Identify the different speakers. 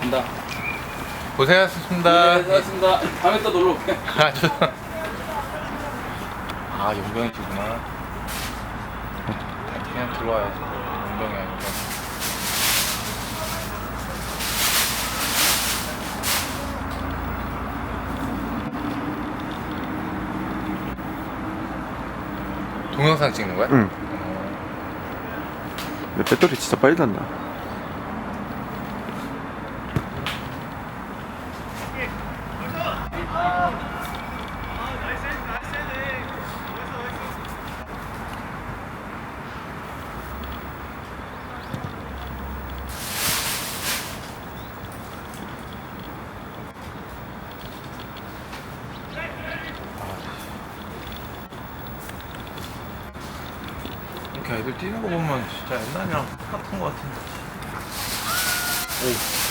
Speaker 1: 간다.
Speaker 2: 고생하셨습니다.
Speaker 1: 네, 수고하셨습니다. 다음에 또 놀러 올게.
Speaker 2: 아, 저... 아 용병이시구나. 그냥 들어와야지. 용병이 아니고. 동영상 찍는 거야?
Speaker 3: 응. 배터리 진짜 빨리 닿나?
Speaker 2: 애들 뛰는 거 보면 진짜 옛날이랑 똑같은 거 같은데. 오.